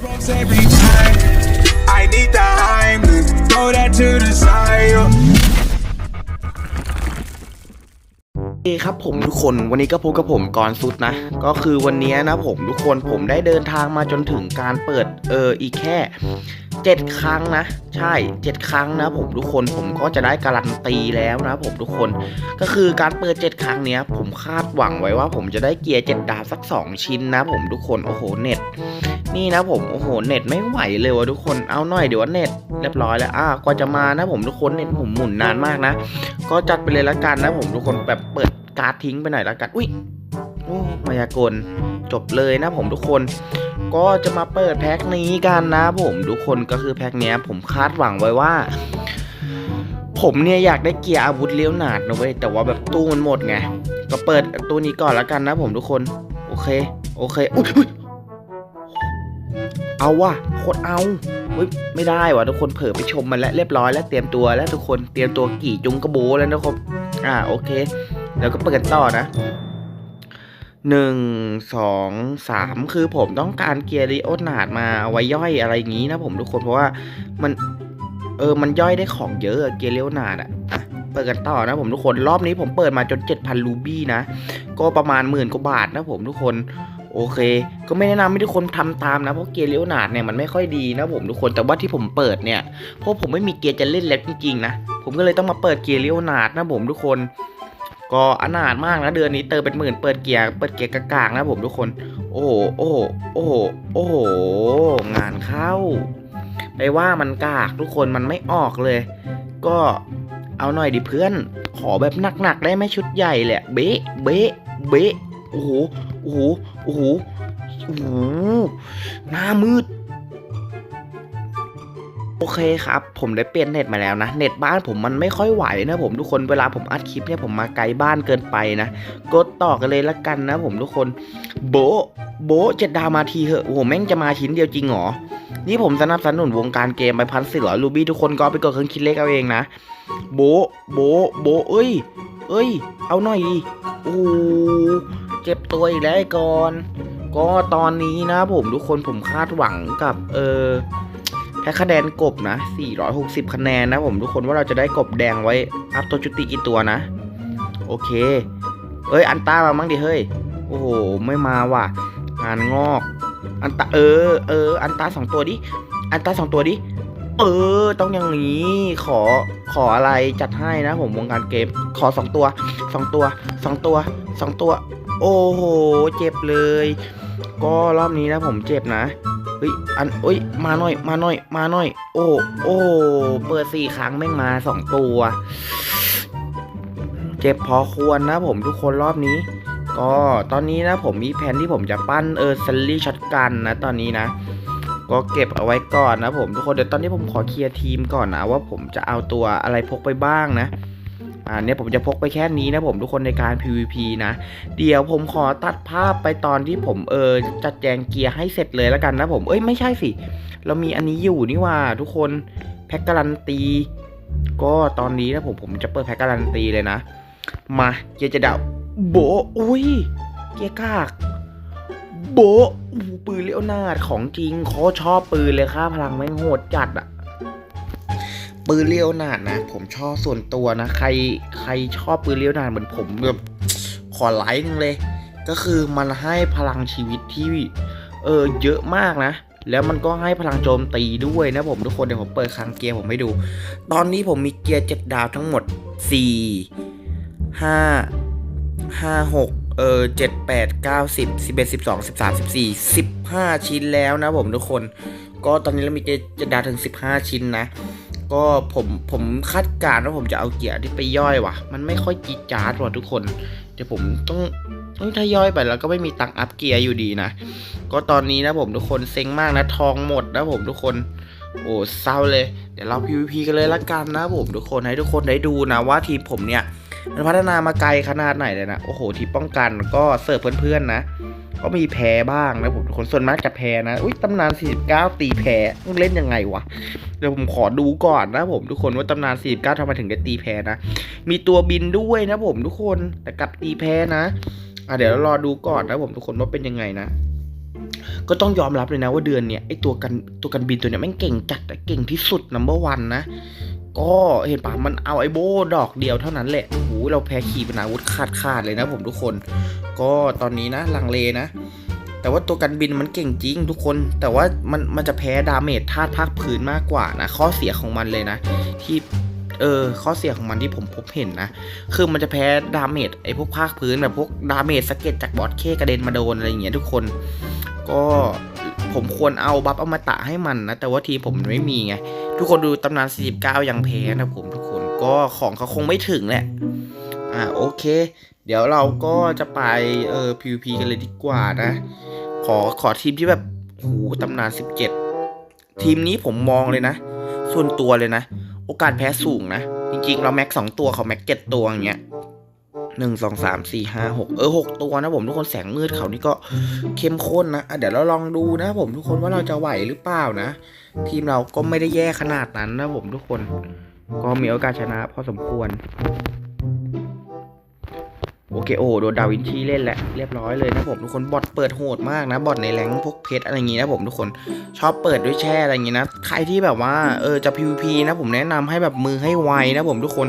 smokes every time. I need the Heimlich, throw that to the side. yo. เอครับผมทุกคนวันนี้ก็พบกับผมก่อนสุดนะ ก็คือวันนี้นะผมทุกคนผมได้เดินทางมาจนถึงการเปิดเอออีกแค่ เจ็ดครั้งนะ ใช่เจ็ดครั้งนะผมทุกคนผมก็จะได้การันตีแล้วนะผมทุกคนก็คือการเปิดเจ็ดครั้งเนี้ย ผมคาดหวังไว้ว่า ผมจะได้เกียร์เจ็ดดาวสักสองชิ้นนะ ผมทุกคนโอ้โหเน็ต นี่นะผมโอ้โหเน็ตไม่ไหวเลยวะทุกคนเอาหน่อยเดี๋ยวเน็ตเรียบร้อยแล้วอ่ากว่าจะมานะ ผมทุกคนเน็ตผมหมุนนานมากนะ ก็จัดไปเลยละกันนะ ผมทุกคนแบบเปิดการ์ดทิ้งไปหน่อยละกันอุ้ย อ้มายากลจบเลยนะผมทุกคนก็จะมาเปิดแพ็คนี้กันนะผมทุกคนก็คือแพ็คเนี้ยผมคาดหวังไว้ว่า ผมเนี่ยอยากได้เกียร์อาวุธเลี้ยวหนาดนะเว้ยแต่ว่าแบบตู้มันหมดไงก็เปิดตู้นี้ก่อนละกันนะผมทุกคน โอเค โอเคอุ๊ยเอาว่ะโคตรเอาเฮ้ยไม่ได้ว่ะทุกคนเผลอไปชมมันแล้วเรียบร้อยแล้วเตรียมตัวแล้วทุกคนเตรียมตัวกี่จุงกระโบแล้วนะครับอ่าโอเค แล้วก็เปิดต่อนะ หนึ่งสองสามคือผมต้องการเกียร์ริโอนาดมาเอาไว้ย่อยอะไรอย่างนี้นะผมทุกคนเพราะว่ามันเออมันย่อยได้ของเยอะเกียร์ริโอนาดอะอะเปิดกันต่อนะผมทุกคนรอบนี้ผมเปิดมาจน 7,000 รูบี้นะ ก็ประมาณหมื่นกว่าบาทนะผมทุกคนโอเค ก็ไม่แนะนำให้ทุกคนทำตามนะ เพราะเกียร์เลี้ยวหนาดเนี่ยมันไม่ค่อยดีนะผมทุกคนแต่ว่าที่ผมเปิดเนี่ยเพราะผมไม่มีเกียร์จะเล่นแล้วจริงๆนะผมก็เลยต้องมาเปิดเกียร์เลี้ยวหนาดนะผมทุกคน ก็อนาถมากนะเดือนนี้เติมเป็นหมื่นเปิดเกียร์เปิดเกียร์กากๆนะผมทุกคน โอ้โหโอ้โหโอ้โหโอ้โหงานเข้าไปว่ามันกากทุกคนมันไม่ออกเลย ก็เอาหน่อยดิเพื่อน ขอแบบหนักๆได้ไหมชุดใหญ่แหละเบ๊ะเบ๊ะเบ๊ะโอ้โหโอ้โหโอ้โหโอ้โหหน้ามืด โอเคครับ ผมได้เปลี่ยนเน็ตมาแล้วนะ เน็ตบ้านผมมันไม่ค่อยไหวนะผมทุกคนเวลาผมอัดคลิปเนี่ยผมมาไกลบ้านเกินไปนะกดต่อกันเลยละกันนะผมทุกคนโบโบเจ็ดดาวมาทีเหอะโอ้โหแม่งจะมาชิ้นเดียวจริงเหรอนี่ผมสนับสนุนวงการเกมไปพันสี่ร้อยรูบี้ทุกคนก็ไปกดเครื่องคิดเลขเอาเองนะโบโบโบเอ้ย เอ้ย เอาหน่อยดิโอ้เจ็บตัวอีกแล้วไอ้ก่อนก็ตอนนี้นะผมทุกคนผมคาดหวังกับเออ แค่คะแนนกบนะ 460 คะแนนนะผมทุกคนว่าเราจะได้กบแดงไว้ อัพตัวจุติกี่ตัวนะ โอเค เอ้ย อันต้ามามั่งดิเฮ้ย โอ้โห ไม่มาว่ะ งานงอก อันตาเออ เออ อันตาสองตัวดิ อันตาสองตัวดิ เออ ต้องอย่างนี้ ขอ ขออะไรจัดให้นะผมวงการเกม ขอสองตัวสองตัวสองตัวสองตัว โอ้โห เจ็บเลย ก็รอบนี้นะผมเจ็บนะ เฮ้ยอันเอ้ยมาหน่อยมาหน่อยมาหน่อย โอ้โอ้เปิดสี่ครั้งแม่งมาสองตัว เจ็บพอควรนะผมทุกคนรอบนี้ ก็ตอนนี้นะผมมีแผนที่ผมจะปั้นเออซัลลี่ช็อตกันนะตอนนี้นะ ก็เก็บเอาไว้ก่อนนะผมทุกคนเดี๋ยวตอนนี้ผมขอเคลียร์ทีมก่อนนะว่าผมจะเอาตัวอะไรพกไปบ้างนะ อ่าเนี่ยผมจะพกไปแค่นี้นะผมทุกคนในการ PVP นะ เดี๋ยวผมขอตัดภาพไปตอนที่ผมเออจัดแจงเกียร์ให้เสร็จเลยแล้วกันนะผมเอ้ยไม่ใช่สิ เรามีอันนี้อยู่นี่ว่าทุกคนแพ็กการันตีก็ตอนนี้นะผมผมจะเปิดแพ็กการันตีเลยนะ มาเกียร์จะดาวโบอุ้ยเกียร์กากโบปืนเลี้ยวนาดของจริงเขอชอบปืนเลยค่าพลังแม่งโหดจัดอะ ปืนเลี้ยวหนาดนะ ผมชอบส่วนตัวนะ ใครใครชอบปืนเลี้ยวหนาดเหมือนผมแบบขอไลค์หนึงเลย ก็คือมันให้พลังชีวิตที่เออเยอะมากนะ แล้วมันก็ให้พลังโจมตีด้วยนะผมทุกคนเดี๋ยวผมเปิดคลังเกียร์ผมให้ดู ตอนนี้ผมมีเกียร์เจ็ดดาวทั้งหมดสี่ห้าห้าหกเออเจ็ดแปดเก้าสิบสิบเอ็ดสิบสองสิบสามสิบสี่สิบห้าชิ้นแล้วนะผมทุกคน ก็ตอนนี้เรามีเกียร์เจ็ดดาวถึงสิบห้าชิ้นนะ ก็ผมผมคาดการณ์ว่าผมจะเอาเกียร์ที่ไปย่อยว่ะ มันไม่ค่อยจีจาร์ดว่ะทุกคน เดี๋ยวผมต้องต้องถ้าย่อยไปแล้วก็ไม่มีตังค์อัพเกียร์อยู่ดีนะ ก็ตอนนี้นะผมทุกคนเซ็งมากนะทองหมดนะผมทุกคน โอ้เศร้าเลย เดี๋ยวเรา PVP กันเลยละกันนะผมทุกคนให้ทุกคนได้ดูนะว่าทีมผมเนี่ยมันพัฒนามาไกลขนาดไหนเลยนะ โอ้โหทีป้องกันก็เสิร์ฟเพื่อนๆนะ ก็มีแพ้บ้างนะผมทุกคนส่วนมากจะแพ้นะอุ้ยตำนาน 49 ตีแพ้มึงเล่นยังไงวะเดี๋ยวผมขอดูก่อนนะผมทุกคนว่าตำนาน 49ทำไมถึงได้ตีแพ้นะ มีตัวบินด้วยนะผมทุกคนแต่กลับตีแพ้นะอะเดี๋ยวรอดูก่อนนะผมทุกคนว่าเป็นยังไงนะก็ต้องยอมรับเลยนะว่าเดือนเนี้ยไอตัวกันตัวกันบินตัวเนี้ยแม่งเก่งจัดอะเก่งที่สุดนัมเบอร์วันนะก็เห็นปะมันเอาไอโบดอกเดียวเท่านั้นแหละโอ้โหเราแพ้ขี่ปนาวุธขาดขาดเลยนะผมทุกคน ก็ตอนนี้นะลังเลนะ แต่ว่าตัวกันบินมันเก่งจริงทุกคน แต่ว่ามันมันจะแพ้ดาเมจธาตุภาคพื้นมากกว่านะ ข้อเสียของมันเลยนะ ที่เออข้อเสียของมันที่ผมพบเห็นนะ คือมันจะแพ้ดาเมจไอพวกภาคพื้นแบบพวกดาเมจสะเก็ดจากบอสเคกระเด็นมาโดนอะไรอย่างเงี้ยทุกคน ก็ผมควรเอาบัฟอมตะให้มันนะ แต่ว่าทีผมไม่มีไง ทุกคนดูตำนาน 49 ยังแพ้นะผมทุกคนก็ของเขาคงไม่ถึงแหละ อ่าโอเค เดี๋ยวเราก็จะไปเออ PVP กันเลยดีกว่านะ ขอขอทีมที่แบบโหตำนาน 17 ทีมนี้ผมมองเลยนะ ส่วนตัวเลยนะ โอกาสแพ้สูงนะ จริงๆ เราแม็กสองตัวเขาแม็กเจ็ดตัวอย่างเงี้ยหนึ่งสองสามสี่ห้าหกเออหกตัวนะผมทุกคนแสงมืดเขานี่ก็เข้มข้นนะะเดี๋ยวเราลองดูนะผมทุกคนว่าเราจะไหวหรือเปล่านะ ทีมเราก็ไม่ได้แย่ขนาดนั้นนะผมทุกคน ก็มีโอกาสชนะพอสมควร โอเคโอ้โดนดาวินชีเล่นแหละเรียบร้อยเลยนะผมทุกคนบอทเปิดโหดมากนะบอทในแรงพวกเพชรอะไรอย่างงี้นะผมทุกคนชอบเปิดด้วยแช่อะไรอย่างงี้นะใครที่แบบว่าเออจะ PVP นะผมแนะนำให้แบบมือให้ไวนะผมทุกคน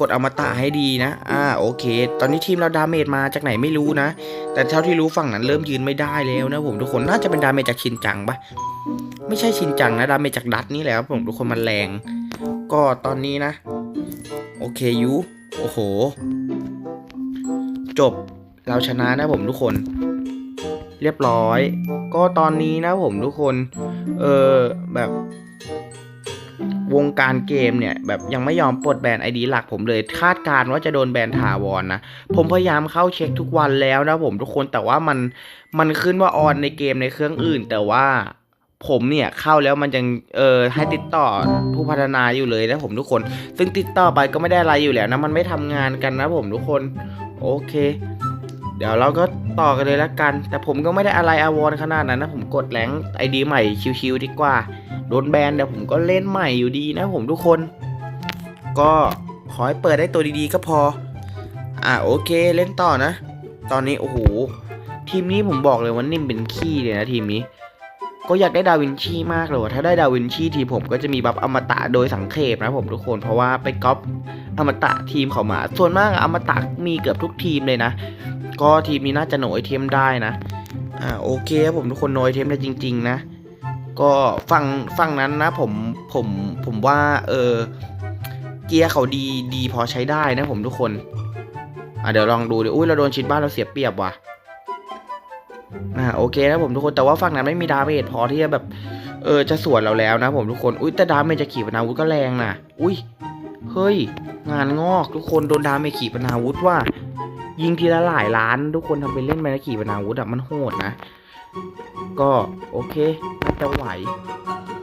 กดอมตะให้ดีนะอ่าโอเค ตอนนี้ทีมเราดาเมจมาจากไหนไม่รู้นะ แต่เท่าที่รู้ฝั่งนั้นเริ่มยืนไม่ได้แล้วนะผมทุกคนน่าจะเป็นดาเมจจากชินจังปะไม่ใช่ชินจังนะดาเมจจากดัตนี่แหละผมทุกคนมันแรง ก็ตอนนี้นะ โอเคยูโอ้โห จบเราชนะนะผมทุกคน เรียบร้อย ก็ตอนนี้นะผมทุกคน เออแบบ วงการเกมเนี่ย แบบยังไม่ยอมปลดแบนไอดีหลักผมเลย คาดการณ์ว่าจะโดนแบนถาวรนนะ ผมพยายามเข้าเช็คทุกวันแล้วนะผมทุกคนแต่ว่ามันมันขึ้นว่าออนในเกมในเครื่องอื่นแต่ว่า ผมเนี่ยเข้าแล้วมันยังเออให้ติดต่อผู้พัฒนาอยู่เลยนะผมทุกคน ซึ่งติดต่อไปก็ไม่ได้อะไรอยู่แล้วนะมันไม่ทำงานกันนะผมทุกคนโอเค เดี๋ยวเราก็ต่อกันเลยละกัน แต่ผมก็ไม่ได้อะไรอาวรขนาดนั้นนะผมกดแรงไอดีใหม่ชิวๆดีกว่าโดนแบนเดี๋ยวผมก็เล่นใหม่อยู่ดีนะผมทุกคน ก็ขอให้เปิดได้ตัวดีๆก็พอ อ่าโอเคเล่นต่อนะ ตอนนี้โอ้โหทีมนี้ผมบอกเลยว่านิ่มเป็นขี้เลยนะทีมนี้ ก็อยากได้ดาวินชีมากเลยวะถ้าได้ดาวินชีทีผมก็จะมีบัฟอมตะโดยสังเขปนะผมทุกคนเพราะว่าไปก๊อปอมตะทีมเขามา ส่วนมากอมตะมีเกือบทุกทีมเลยนะ ก็ทีมนี้น่าจะโหนไอเทมได้นะอ่าโอเคครับผมทุกคนโหนไอเทมได้จริง ๆ นะ ก็ฝั่งฝั่งนั้นนะผมผมผมว่าเออเกียร์เขาดีดีพอใช้ได้นะผมทุกคนอะเดี๋ยวลองดูเดี๋ยวอุ้ยเราโดนชิดบ้านเราเสียเปรียบว่ะ อ่าโอเคนะผมทุกคนแต่ว่าฝั่งนั้นไม่มีดาเมจพอที่จะแบบเออจะสวนเราแล้วนะผมทุกคนอุ้ยแต่ดาเมจจะขี่ปนาวุธก็แรงนะอุ้ยเฮ้ย งานงอกทุกคนโดนดาเมจขี่ปนาวุธว่า ยิงทีละหลายล้านทุกคนทำเป็นเล่นไปนะขี่ปนาวุธอะมันโหดนะ ก็โอเคน่าจะไหว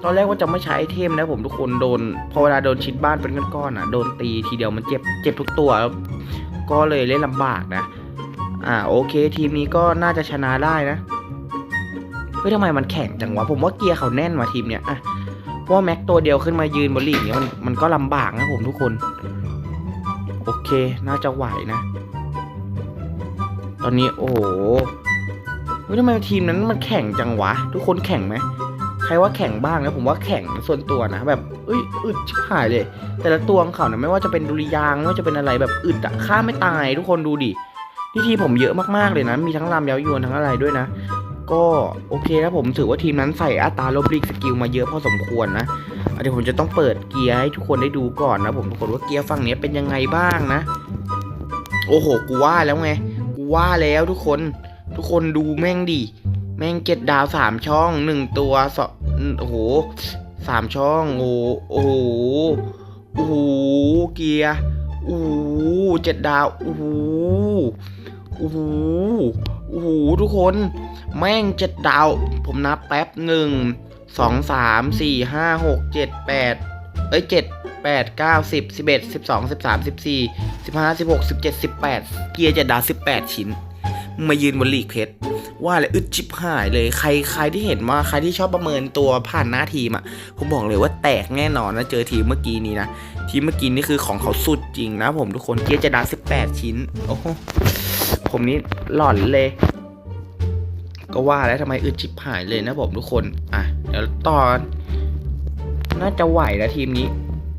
ตอนแรกว่าจะไม่ใช้ไอเทมนะผมทุกคนโดนพอเวลาโดนชิดบ้านเป็นก้อนๆอะโดนตีทีเดียวมันเจ็บเจ็บทุกตัวแล้วก็เลยเล่นลำบากนะ อ่าโอเค ทีมนี้ก็น่าจะชนะได้นะเฮ้ยทำไมมันแข็งจังวะ ผมว่าเกียร์เขาแน่นมาทีมเนี้ยอะเพราะว่าแม็กตัวเดียวขึ้นมายืนบนลีกเนี้ยมันมันก็ลำบากนะผมทุกคน โอเคน่าจะไหวนะ ตอนนี้โอ้โหเฮ้ยทำไมทีมนั้นมันแข็งจังวะ ทุกคนแข็งไหมใครว่าแข็งบ้างนะผมว่าแข็งส่วนตัวนะ แบบเอ้ยอึดชิบหายเลย แต่ละตัวของเขาเนี่ยไม่ว่าจะเป็นดุริยางไม่ว่าจะเป็นอะไรแบบอึดอะฆ่าไม่ตายทุกคนดูดิ นี่ทีผมเยอะมากๆเลยนะ มีทั้งลำเย้ายวนทั้งอะไรด้วยนะ ก็โอเคนะผมถือว่าทีมนั้นใส่อัตราลบลีกสกิลมาเยอะพอสมควรนะเดี๋ยวผมจะต้องเปิดเกียร์ให้ทุกคนได้ดูก่อนนะผมทุกคนว่าเกียร์ฝั่งนี้เป็นยังไงบ้างนะ โอ้โห กูว่าแล้วไง กูว่าแล้วทุกคน ทุกคนดูแม่งดิ แม่งเจ็ดดาวสามช่องหนึ่งตัวสองโอ้โหสามช่อง โอ้โอ้โหโอ้โห เกียร์ โอ้โหเจ็ดดาว โอ้โห โอ้โหโอ้โหทุกคนแม่งเจ็ดดาว ผมนับแป๊บหนึ่งสองสามสี่ห้าหกเจ็ดแปดเอ้ยเจ็ดแปดเก้าสิบสิบเอ็ดสิบสองสิบสามสิบสี่สิบห้าสิบหกสิบเจ็ดสิบแปดเกียร์เจ็ดดาวสิบแปดชิ้น มายืนบนลีกเพชรว่าเลยอึดชิบหายเลยใครใครที่เห็นว่าใครที่ชอบประเมินตัวผ่านหน้าทีมอะผมบอกเลยว่าแตกแน่นอนนะเจอทีมเมื่อกี้นี้นะทีมเมื่อกี้นี่คือของเขาสุดจริงนะผมทุกคนเกียร์จะดาสิบแปดชิ้นโอ้โห ผมนี่หล่อนเลย ก็ว่าแล้วทำไมอึดชิบหายเลยนะผมทุกคน อะ เดี๋ยวตอน น่าจะไหวนะทีมนี้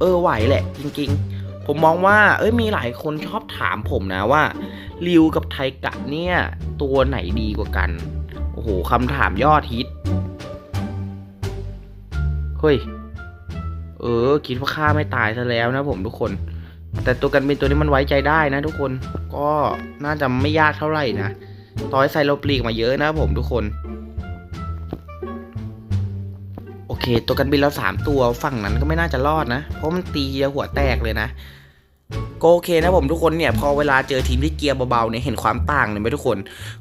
เออไหวแหละ จริง ๆ ผมมองว่า เอ้ยมีหลายคนชอบถามผมนะว่าริวกับไทกะเนี่ย ตัวไหนดีกว่ากัน โอ้โหคำถามยอดฮิต เฮ้ย เออ คิดว่าฆ่าไม่ตายซะแล้วนะผมทุกคน แต่ตัวกันเป็นตัวนี้มันไว้ใจได้นะทุกคนก็น่าจะไม่ยากเท่าไหร่นะต่อให้ใส่โลปลีกมาเยอะนะผมทุกคน โอเค ตัวกันบินเราสามตัวฝั่งนั้นก็ไม่น่าจะรอดนะ เพราะมันตีหัวแตกเลยนะก็โอเคนะผมทุกคนเนี่ย พอเวลาเจอทีมที่เกียร์เบาๆเนี่ยเห็นความต่างเลยไหมทุกคน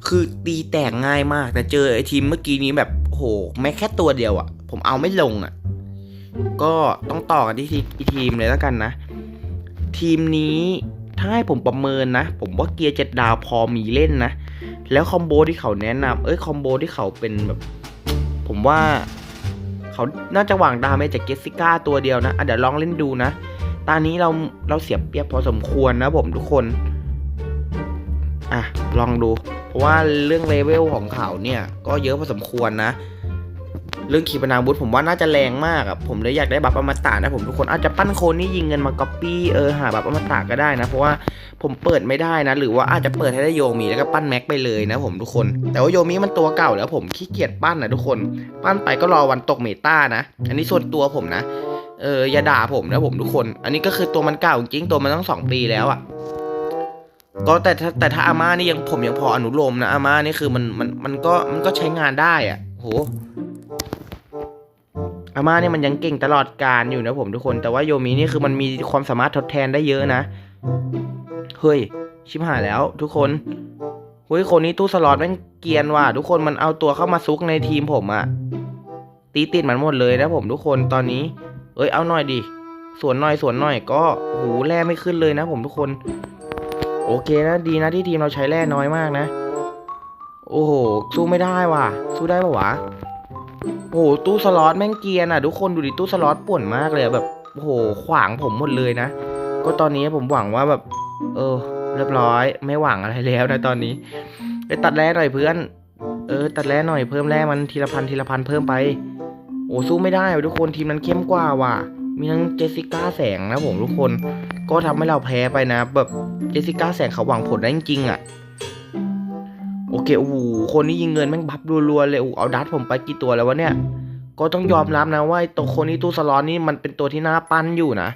คือตีแตกง่ายมาก แต่เจอไอ้ทีมเมื่อกี้นี้แบบโหแม้แค่ตัวเดียวอะ่ะ ผมเอาไม่ลงอะ่ะ ก็ต้องต่อกันที่ทีมเลยแล้วกันนะ ทีมนี้ถ้าให้ผมประเมินนะ ผมว่าเกียร์เจ็ดดาวพอมีเล่นนะ แล้วคอมโบที่เขาแนะนำเอ้ยคอมโบที่เขาเป็นแบบ ผมว่าเขาน่าจะหวังดาเมจจากเกสซิก้าตัวเดียวนะะเดี๋ยวลองเล่นดูนะ ตอนนี้เราเราเสียเปรียบพอสมควรนะผมทุกคน อะ ลองดู เพราะว่าเรื่องเลเวลของเขาเนี่ย ก็เยอะพอสมควรนะ เรื่องขีปนาวุธผมว่าน่าจะแรงมากอะผมเลยอยากได้บัฟอมตะนะผมทุกคนอาจจะปั้นโคนนี่ยิงเงินมาก๊อปปี้เออหาบัฟอมตะก็ได้นะ เพราะว่าผมเปิดไม่ได้นะ หรือว่าอาจจะเปิดให้ได้โยมีแล้วก็ปั้นแม็กไปเลยนะผมทุกคน แต่ว่าโยมีมันตัวเก่าแล้วผมขี้เกียจปั้นนะทุกคน ปั้นไปก็รอวันตกเมตานะ อันนี้ส่วนตัวผมนะเอออย่าด่าผมนะผมทุกคน อันนี้ก็คือตัวมันเก่าจริงตัวมันตั้งสองปีแล้วอะ่ะก็แต่ถ้าแต่ถ้าอาม่านี่ยังผมยังพออนุโลมนะอาม่านี่คือมันมันมันก็มันก็ใช้งานได้อะ่ะโห อาม่าเนี่ยมันยังเก่งตลอดการอยู่นะผมทุกคน แต่ว่าโยมีนี่คือมันมีความสามารถทดแทนได้เยอะนะ เฮ้ย ชิบหายแล้วทุกคนเฮ้ยคนนี้ตู้สล็อตแม่งเกรียนว่ะทุกคนมันเอาตัวเข้ามาซุกในทีมผมอะตีติดมันหมดเลยนะผมทุกคนตอนนี้ เอ้ยเอาหน่อยดิสวนหน่อยสวนหน่อยก็โหแร่ไม่ขึ้นเลยนะผมทุกคน โอเคนะดีนะที่ทีมเราใช้แร่น้อยมากนะ โอ้โหสู้ไม่ได้ว่ะ สู้ได้ปะวะ โอ้โหตู้สล็อตแม่งเกียน่ะทุกคนดูดิตู้สล็อตป่วนมากเลยแบบโอ้โหขวางผมหมดเลยนะ ก็ตอนนี้ผมหวังว่าแบบ เออ เรียบร้อย ไม่หวังอะไรแล้วนะตอนนี้ไปตัดแร่หน่อยเพื่อน เออ ตัดแร่หน่อยเพิ่มแร่มันทีละพันทีละพันเพิ่มไป โอ้สู้ไม่ได้ทุกคนทีมนั้นเข้มกว่าว่ะ มีทั้งเจสสิก้าแสงนะผมทุกคน ก็ทำให้เราแพ้ไปนะ แบบเจสสิก้าแสงเขาหวังผลได้จริงอะ โอเคโอ้โหคนนี้ยิงเงินแม่งบัฟรัวๆเลยโอ้เอาดัตผมไปกี่ตัวแล้ววะเนี่ย ก็ต้องยอมรับนะว่าตัวคนนี้ตู้สล็อตนี่มันเป็นตัวที่น่าปั้นอยู่นะ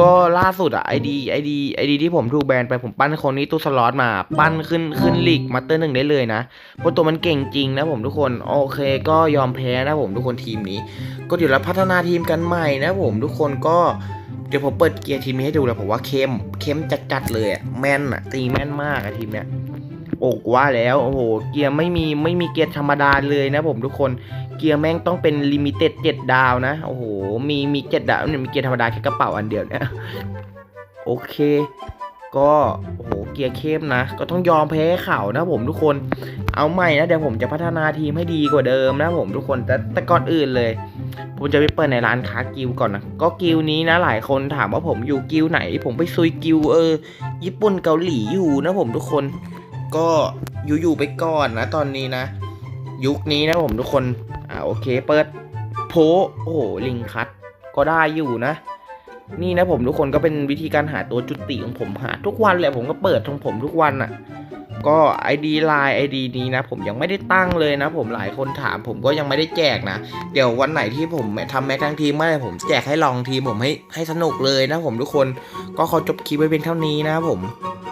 ก็ล่าสุดอะไอดีไอดีไอดีที่ผมถูกแบนไปผมปั้นคนนี้ตู้สล็อตมา ปั้นขึ้นขึ้นลีกมาเตอร์หนึ่งได้เลยนะเพราะตัวมันเก่งจริงนะผมทุกคนโอเค ก็ยอมแพ้นะผมทุกคนทีมนี้ ก็เดี๋ยวเราพัฒนาทีมกันใหม่นะผมทุกคนก็เดี๋ยวผมเปิดเกียร์ทีมนี้ให้ดูแล้วผมว่าเข้มเข้มจัดๆเลยอะแม่นอะตีแม่นมากอะทีมเนี้ย อ้ว่าแล้วโอ้โหเกียร์ไม่มีไม่มีเกียร์ธรรมดาเลยนะผมทุกคนเกียร์แม่งต้องเป็นลิมิเต็ดเจ็ดดาวนะโอ้โหมีมีเจ็ดดาวเนี่ยมีเกียร์ธรรมดาแค่กระเป๋าอันเดียวเนี่ยโอเค ก็โอ้โหเกียร์เข้มนะ ก็ต้องยอมแพ้เขานะผมทุกคนเอาใหม่นะเดี๋ยวผมจะพัฒนาทีมให้ดีกว่าเดิมนะผมทุกคนแต่แต่ก่อนอื่นเลยผมจะไปเปิดในร้านค้ากิลก่อนนะ ก็กิลนี้นะหลายคนถามว่าผมอยู่กิลไหน ผมไปซุยกิลเออ ญี่ปุ่นเกาหลีอยู่นะผมทุกคน ก็อยู่อยู่ไปก่อนนะตอนนี้นะ ยุคนี้นะผมทุกคน อ่าโอเคเปิดโพโอ้โหลิงคัตก็ได้อยู่นะ นี่นะผมทุกคนก็เป็นวิธีการหาตัวจุติของผมหาทุกวันแหละผมก็เปิดของผมทุกวันอะ่ะก็ ID ไลน์ ID นี้นะ ผมยังไม่ได้ตั้งเลยนะ ผมหลายคนถาม ผมก็ยังไม่ได้แจกนะ เดี๋ยววันไหนที่ผมทำแม็กทั้งทีมไม่ได้ผมแจกให้ลองทีมผมให้ให้สนุกเลยนะผมทุกคนก็ขอจบคลิปไว้เป็นเท่านี้นะผม